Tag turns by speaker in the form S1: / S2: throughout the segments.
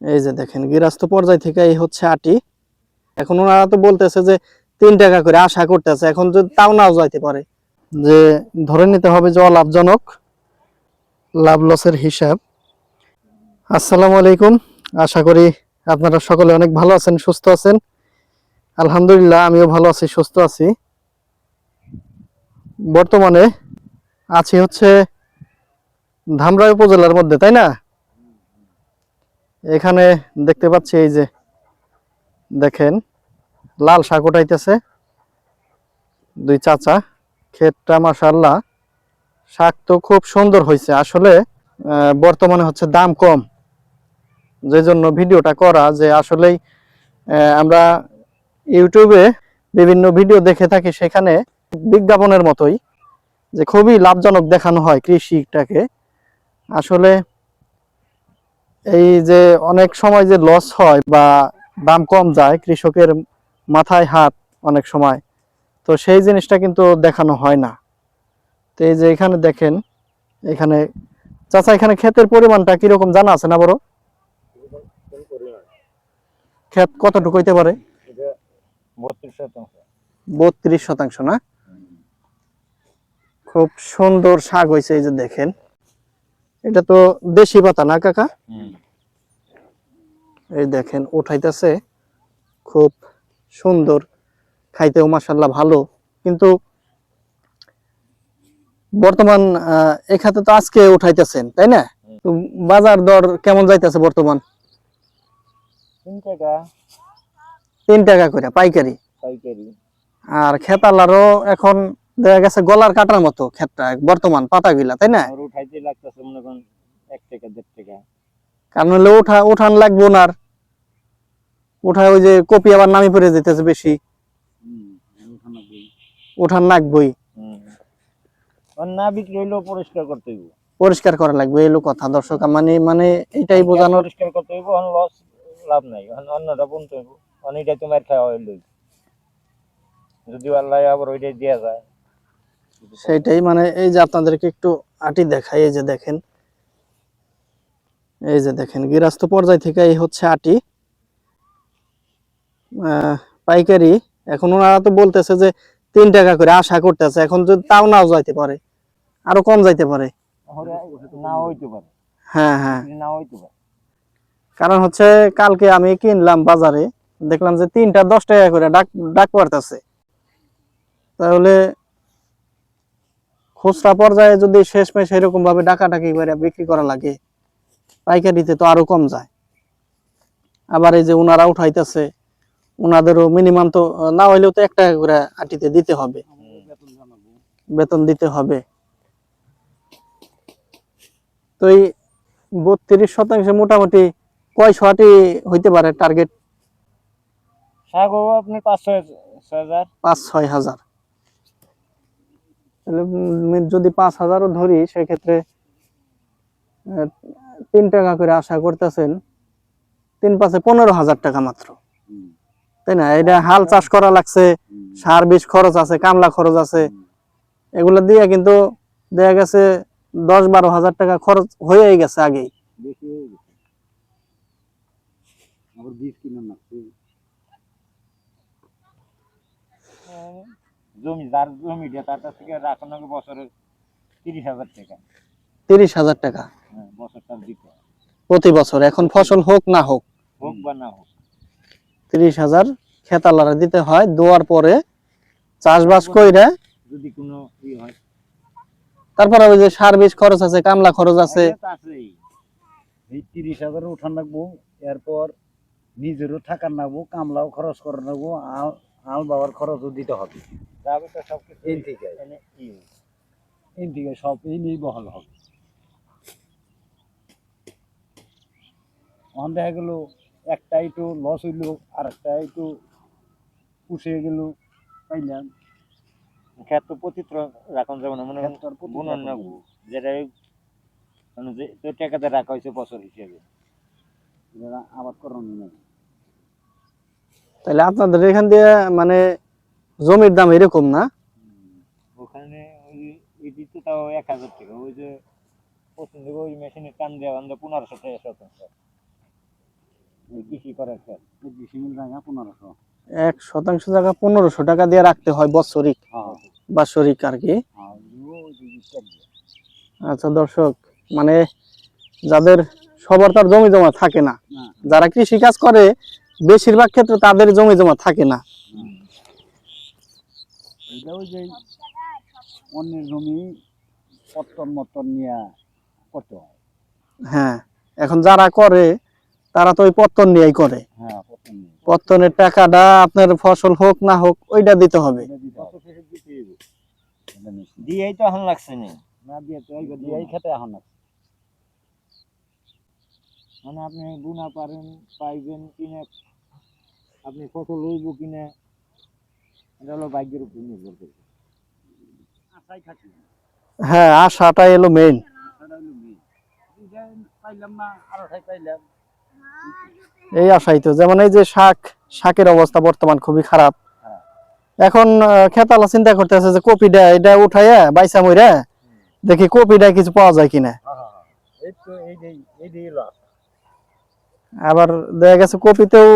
S1: এই যে দেখেন, গৃহস্থ পর্যায় থেকে এই হচ্ছে আটি। এখন ওনারা তো বলতেছে যে তিন টাকা করে আশা করতেছে, এখন যদি তাও নাও যাইতে পারে। যে ধরে নিতে হবে যে অলাভজনক লাভ লসের হিসাব। আসসালামু আলাইকুম, আশা করি আপনারা সকলে অনেক ভালো আছেন, সুস্থ আছেন। আলহামদুলিল্লাহ, আমিও ভালো আছি, সুস্থ আছি। বর্তমানে আছি হচ্ছে ধামরাই উপজেলার মধ্যে, তাই না? এখানে দেখতে পাচ্ছি এই যে, দেখেন, লাল শাক উঠাইতেছে। দুই চাচা, ক্ষেতটা মাশাল্লাহ শাক তো খুব সুন্দর হয়েছে আসলে বর্তমানে হচ্ছে দাম কম। যে জন্য ভিডিওটা করা যে আসলেই আমরা ইউটিউবে বিভিন্ন ভিডিও দেখে থাকি, সেখানে বিজ্ঞাপনের মতোই যে খুবই লাভজনক দেখানো হয় কৃষিটাকে। আসলে এই যে অনেক সময় যে লস হয় বা দাম কম যায় কৃষকের মাথায় হাত অনেক সময়, তো সেই জিনিসটা কিন্তু দেখানো হয় না। তো এই যে এখানে দেখেন, এখানে, চাচা এখানে ক্ষেতের পরিমাণটা কীরকম জানা আছে না বড়? ক্ষেত কতটুকু হইতে পারে?
S2: বত্রিশ শতাংশ।
S1: না? খুব সুন্দর শাক হয়েছে এই যে দেখেন। এটা তো দেশি পাতা না কাকা? এই দেখেন উঠাইতেছে। খুব সুন্দর। খাইতেও মাসাল্লাহ ভালো। কিন্তু বর্তমান এখানে তো আজকে উঠাইতেছেন তাই না? বাজার দর কেমন যাইতেছে বর্তমান?
S2: তিন টাকা।
S1: তিন টাকা করে পাইকারি।
S2: পাইকারি।
S1: আর খেতালারও এখন দেখা গেছে গলার কাটার মতো ক্ষেতটা বর্তমান পাতাগুলা তাই না?
S2: উঠাইতে লাগতেছে মনে করেন এক টাকা দেড় টাকা।
S1: কারণ হলে উঠা উঠান লাগবো না আর। উঠায় ওই যে কপি আবার নামি পড়ে যেতেছে বেশি। উঠান লাগবই।
S2: না বিক্রি হইলেও পরিষ্কার করতে হইব।
S1: পরিষ্কার করা লাগবে এই হলো কথা। দর্শক মানে মানে এটাই বোঝানোর
S2: পরিষ্কার করতে হইব এখন লস লাভ নাই। অন্যটা বলতে হইব। অনেকটা তোমার খাওয়া হইল। যদি আল্লাহ আবার ওইটাই দেওয়া যায়।
S1: সেটাই মানে এই যে আপনাদেরকে একটু আটি দেখাই এই যে দেখেন। এই যে দেখেন গৃহস্থ পর্যায় থেকে এই হচ্ছে আটি। পাইকারি এখন ওনারা তো বলতেছে যে তিন টাকা করে আশা করতেছে এখন যদি তাও নাও যাইতে পারে আরও কম যাইতে পারে। হ্যাঁ হ্যাঁ। কারণ হচ্ছে কালকে আমি কিনলাম বাজারে দেখলাম যে তিনটা দশ টাকা করে ডাক ডাক পড়তেছে তাহলে খুচরা পর্যায়ে যদি শেষমেশ এরকম ভাবে ডাকাডাকি করে বিক্রি করা লাগে পাইকারিতে তো আরও কম যায়। আবার এই যে ওনারা উঠাইতেছে ওনাদেরও মিনিমাম তো না হইলেও তো এক টাকা করে আটিতে দিতে হবে। বেতন দিতে হবে। তো এই বত্রিশ শতাংশে মোটামুটি কয়শো আটি হইতে পারে টার্গেট
S2: আপনি পাঁচ ছয় হাজার।
S1: পাঁচ ছয় হাজার। তাহলে যদি পাঁচ হাজারও ধরি, সেক্ষেত্রে তিন টাকা করে আশা করতেছেন, তিন পাঁচে পনেরো হাজার টাকা মাত্র। তাই না? এটা হাল চাষ করা লাগছে, সার বীজ খরচ আছে, কামলা খরচ আছে। এগুলো দিয়ে কিন্তু দেখা গেছে, দশ বারো হাজার টাকা খরচ হয়েই গেছে আগেই
S2: বেশি হয়ে গেছে আবার বীজ কিনে না জমি যার জমিটা তার কাছ থেকে রাখানো বছরে তিরিশ হাজার টাকা।
S1: তিরিশ হাজার টাকা?
S2: হ্যাঁ বছরটা দিতে
S1: প্রতি বছর এখন ফসল হোক না হোক।
S2: হোক বা না হোক।
S1: তিরিশ হাজার খেতালারা দিতে হয় দোয়ার পরে চাষবাস কইরা
S2: যদি কোনো ই হয়।
S1: তারপরে ওই যে সার বীজ খরচ আছে কামলা খরচ আছে।
S2: আছেই। এই তিরিশ হাজার উঠান রাখব এরপর নিজেরও থাকার রাখব কামলাও খরচ করে রাখব আল আল বাবার খরচও দিতে হবে। এই থেকে এই থেকে সব এই নিয়েই বহল হবে। ওখান দেখা গেল একটা একটু লস হইল আর একটা একটু পুষে গেল পাইলাম।
S3: ক্ষেত তো পতিত্র রাখন যাবে না মানে বুনন না যেটা মানে যে টাকাতে রাখা হয়েছে বছর হিসেবে।
S2: আবাদ করানো নেই
S1: তাহলে আপনাদের এখান দিয়ে মানে জমির দাম এরকম না?
S3: ওখানে ওই এটি তো তাও এক হাজার টাকা ওই যে প্রথম ওই মেশিনে টান দেওয়া আমরা পনেরোশো টাকা শতাংশ কৃষি করার খেত
S2: এই ডিসিমিল জায়গা পনেরোশো।
S1: এক শতাংশ জায়গা পনেরোশো টাকা দিয়ে রাখতে হয় বৎসরিক।
S2: হ্যাঁ
S1: বাৎসরিক আর কি।
S2: আর দিয়ে।
S1: আচ্ছা দর্শক মানে যাদের সবার তার জমি জমা থাকে না। যারা কৃষি কাজ করে বেশিরভাগ ক্ষেত্রে তাদের জমি জমা থাকে না।
S2: এটা যে অন্যের জমি পত্তন মত্তন নিয়ে করতে হয়।
S1: হ্যাঁ এখন যারা করে তারা তো ওই পত্তন নিয়েই করে।
S2: হ্যাঁ
S1: পত্তনের টাকাটা আপনার ফসল হোক না হোক ওইটা দিতে হবে।
S3: দিয়েই তো এখন লাগছে না।
S2: না দিয়ে তো এই খেতে এখন না
S3: মানে আপনি গুণা পারেন পাইবেন কিনে আপনি ফসল হইব কিনে এটা হলো ভাগ্যের উপর নির্ভর করে।
S1: হ্যাঁ আশাটা এলো মেইন এই আশাই তো যেমন এই যে শাক শাকের অবস্থা বর্তমান খুবই খারাপ।
S2: হ্যাঁ।
S1: এখন খেতালা চিন্তা করতেছে যে কপি কপিটা এটা উঠাইয়া বাইসা মইরা দেখি কপি কপিটা কিছু পাওয়া যায় কিনা।
S2: এই তো এই এই।
S1: আবার দেখা গেছে কপিতেও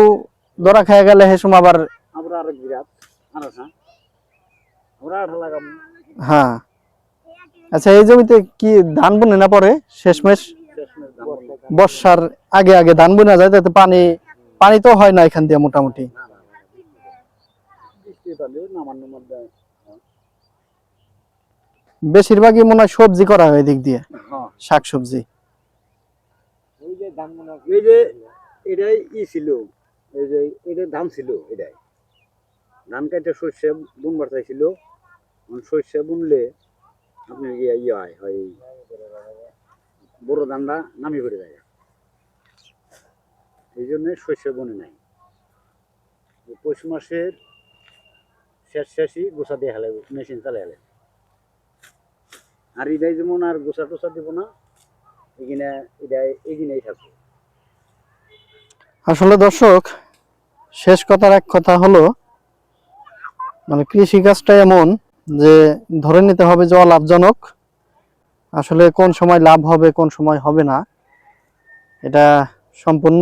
S1: ধরা খেয়ে গেলে সে সময় আবার
S2: আমরা আরেক বিরাট আর আমরা আঠা লাগাম
S1: হ্যাঁ। আচ্ছা এই জমিতে কি ধান বুনে না পরে? শেষমেশ? বর্ষার আগে আগে ধান বুনা যায় তাতে পানি পানি তো হয় না এখান দিয়ে মোটামুটি। বেশিরভাগই মনে হয় সবজি করা হয় এদিক দিয়ে
S2: হ্যাঁ।
S1: শাক সবজি
S2: এটাই ই ছিল। এই যে এটা ধান ছিল এটাই। ধান কাটে শস্য বুনবার চাইছিল শস্য বুনলে আপনার ইয়ে ইয়ে হয়? হয় বড় ধানটা নামি পড়ে যায়। এই জন্য শস্য বনে নাই। পৌষ মাসের শেষ শেষই গোসা দিয়ে হেলে, মেশিন চালে হেলে। আর এটাই যেমন আর গোসা টোসা দিব না, এখানে এটাই এগিনেই থাকবে।
S1: আসলে দর্শক, শেষ কথার এক কথা হলো মানে কৃষি কাজটা এমন যে ধরে নিতে হবে যে অলাভজনক। আসলে কোন সময় লাভ হবে, কোন সময় হবে না, এটা সম্পূর্ণ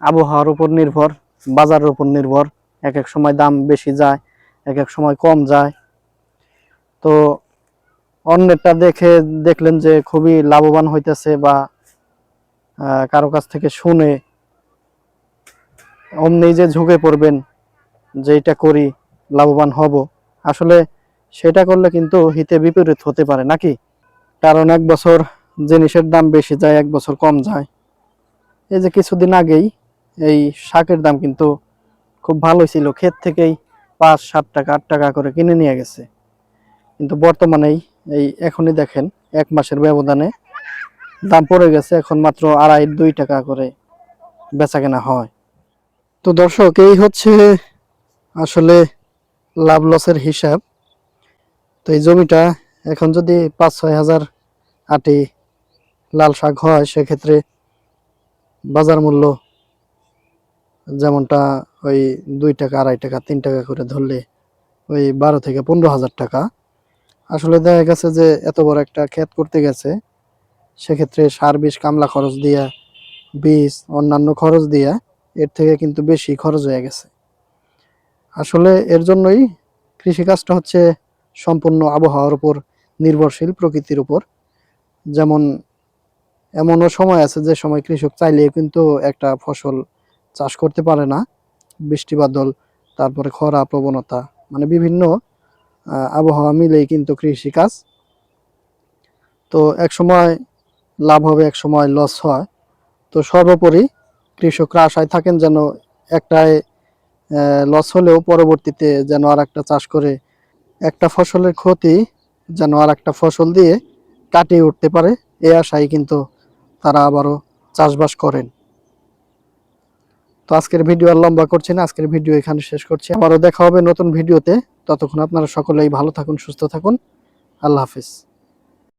S1: আবহাওয়ার উপর নির্ভর, বাজারের উপর নির্ভর। এক এক সময় দাম বেশি যায় এক এক সময় কম যায়। তো অন্যেরটা দেখে দেখলেন যে খুবই লাভবান হইতেছে বা কারও কাছ থেকে শুনে অমনি যে ঝুঁকে পড়বেন, যে এটা করি, লাভবান হব, আসলে সেটা করলে কিন্তু হিতে বিপরীত হতে পারে, নাকি? কারণ এক বছর জিনিসের দাম বেশি যায়, এক বছর কম যায়। এই যে কিছুদিন আগেই এই শাকের দাম কিন্তু খুব ভালোই ছিল, ক্ষেত থেকেই পাঁচ, সাত টাকা, আট টাকা করে কিনে নিয়ে গেছে। কিন্তু বর্তমানেই এই এখনই দেখেন, এক মাসের ব্যবধানে দাম পড়ে গেছে এখন মাত্র আড়াই, দুই টাকা করে বেচা কেনা হয়। তো দর্শক, এই হচ্ছে আসলে লাভ লসের হিসাব। তো এই জমিটা এখন যদি পাঁচ ছয় হাজার আটি লাল শাক হয়, সেক্ষেত্রে বাজার মূল্য যেমনটা ওই দুই টাকা, আড়াই টাকা, তিন টাকা করে ধরলে ওই বারো থেকে পনেরো হাজার টাকা। আসলে দেখা গেছে যে এত বড় একটা ক্ষেত করতে গেছে, সেক্ষেত্রে সার বিষ কামলা খরচ দিয়া, বীজ, অন্যান্য খরচ দিয়া এর থেকে কিন্তু বেশি খরচ হয়ে গেছে। আসলে এর জন্যই কৃষিকাজটা হচ্ছে সম্পূর্ণ আবহাওয়ার উপর নির্ভরশীল প্রকৃতির উপর। যেমন এমনও সময় আছে যে সময় কৃষক চাইলে কিন্তু একটা ফসল চাষ করতে পারে না। বৃষ্টি, বাদল, তারপরে খরা, প্রবণতা মানে বিভিন্ন আবহাওয়া মিলেই কিন্তু কৃষিকাজ। তো এক সময় লাভ হবে এক সময় লস হয়। তো সর্বোপরি কৃষকরা আশায় থাকেন যেন একটায় লস হলেও পরবর্তীতে যেন আর একটা চাষ করে একটা ফসলের ক্ষতি যেন আর একটা ফসল দিয়ে কাটিয়ে উঠতে পারে, এ আশায় কিন্তু তারা আবারও চাষবাস করেন। তো আজকের ভিডিও আর লম্বা করছি না, আজকের ভিডিও এখানে শেষ করছি। আবারও দেখা হবে নতুন ভিডিওতে। ততক্ষণ আপনারা সকলেই ভালো থাকুন, সুস্থ থাকুন। আল্লাহ হাফিজ।